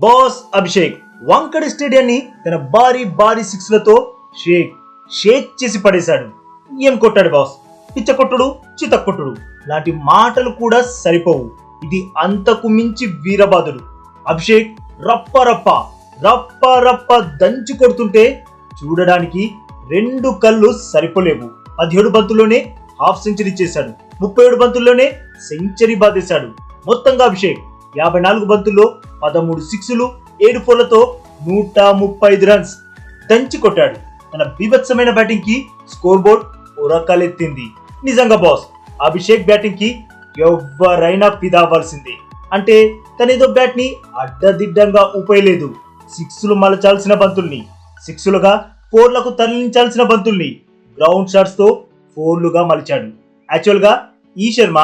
Boss Abhishek వంకడి స్టేడియాన్ని తన భారీ భారీ సిక్స్లతో షేక్ షేక్ చేసి పడేశాడు. ఏం కొట్టాడు బాస్? పిచ్చ కొట్టుడు చిత కొట్టుడు. లాంటి మాటలు కూడా సరిపోవు. ఇది అంతకు మించి వీరబాదుడు అభిషేక్ రప్ప రప్ప రప్ప రప్ప దంచి కొడుతుంటే చూడడానికి రెండు కళ్ళు సరిపోలేవు. పదిహేడు బంతుల్లోనే హాఫ్ సెంచరీ చేశాడు. ముప్పై ఏడు బంతుల్లోనే సెంచరీ బాధేశాడు మొత్తంగా అభిషేక్ యాభై నాలుగు బంతుల్లో పదమూడు సిక్స్లు ఏడు ఫోర్లతో నూట ముప్పై ఐదు రన్స్ దంచి కొట్టాడు. తన బీభత్సమైన బ్యాటింగ్కి స్కోర్ బోర్డ్ ఉరకలెత్తింది నిజంగా బాస్ అభిషేక్ బ్యాటింగ్కి ఎవరైనా ఫిదా అంటే తనేదో బ్యాట్ని అడ్డదిడ్డంగా ఉపయోగలేదు సిక్స్లు మలచాల్సిన బంతుల్ని సిక్స్లుగా ఫోర్లకు తరలించాల్సిన బంతుల్ని గ్రౌండ్ షాట్స్తో ఫోర్లుగా మలిచాడు. యాక్చువల్గా ఈ శర్మ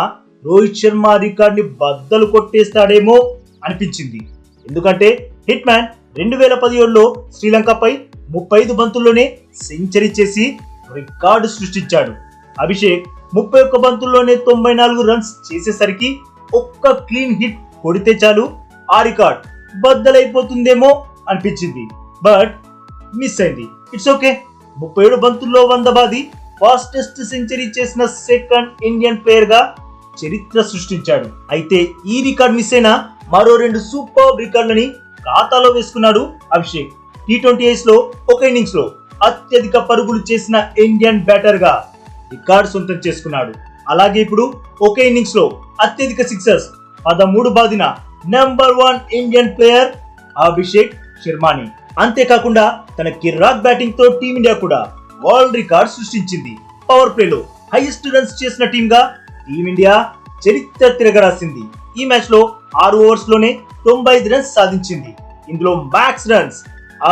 రోహిత్ శర్మ రికార్డ్ని బద్దలు కొట్టేస్తాడేమో అనిపించింది. ఎందుకంటే హిట్ మ్యాన్ రెండు వేల పదిహేడులో శ్రీలంకపై ముప్పై ఐదు బంతుల్లోనే సెంచరీ చేసి రికార్డు సృష్టించాడు. అభిషేక్ ముప్పై ఒక్క బంతుల్లోనే తొంభై నాలుగు రన్స్ చేసేసరికి ఒక్క క్లీన్ హిట్ కొడితే చాలు ఆ రికార్డ్ బద్దలైపోతుందేమో అనిపించింది. బట్ మిస్ అయింది. It's okay. ముప్పై ఏడు బంతుల్లో వంద బాది ఫాస్టెస్ట్ సెంచరీ చేసిన సెకండ్ ఇండియన్ ప్లేయర్గా చరిత్ర సృష్టించాడు. అయితే ఈ రికార్డ్ మిస్ అయినా మరో రెండు సూపర్ వికెట్లని ఖాతాలో వేసుకున్నాడు అభిషేక్. టీ ట్వంటీ ఐస్లో ఒక ఇన్నింగ్స్లో అత్యధిక పరుగులు చేసిన ఇండియన్ బ్యాటర్గా రికార్డ్ సొంతం చేసుకున్నాడు. అలాగే ఇప్పుడు ఒకే ఇన్నింగ్స్లో అత్యధిక సిక్సర్స్ పదమూడు బాదిన number one Indian player Abhishek శర్మాని. అంతేకాకుండా తన కిర్రాక్ బ్యాటింగ్తో టీమిండియా కూడా వరల్డ్ రికార్డ్ సృష్టించింది. పవర్ ప్లేలో హైయెస్ట్ రన్స్ చేసిన టీమ్గా టీమిండియా చరిత్ర తిరగరాసింది. ఈ మ్యాచ్లో ఆరు ఓవర్స్లోనే తొంభై ఐదు రన్స్ సాధించింది. ఇందులో మ్యాక్స్ రన్స్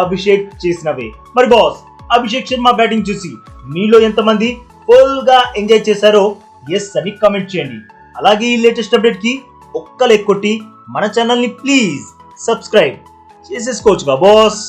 అభిషేక్ చేసినవే. మరి బాస్ అభిషేక్ శర్మ బ్యాటింగ్ చూసి మీలో ఎంతమంది ఫుల్గా ఎంజాయ్ చేశారో ఎస్ అని కామెంట్ చేయండి. అలాగే ఈ లేటెస్ట్ అప్డేట్కి ఒక్క లెక్కొట్టి మన ఛానల్ని ప్లీజ్ సబ్స్క్రైబ్ చేసేసుకోవచ్చుగా బాస్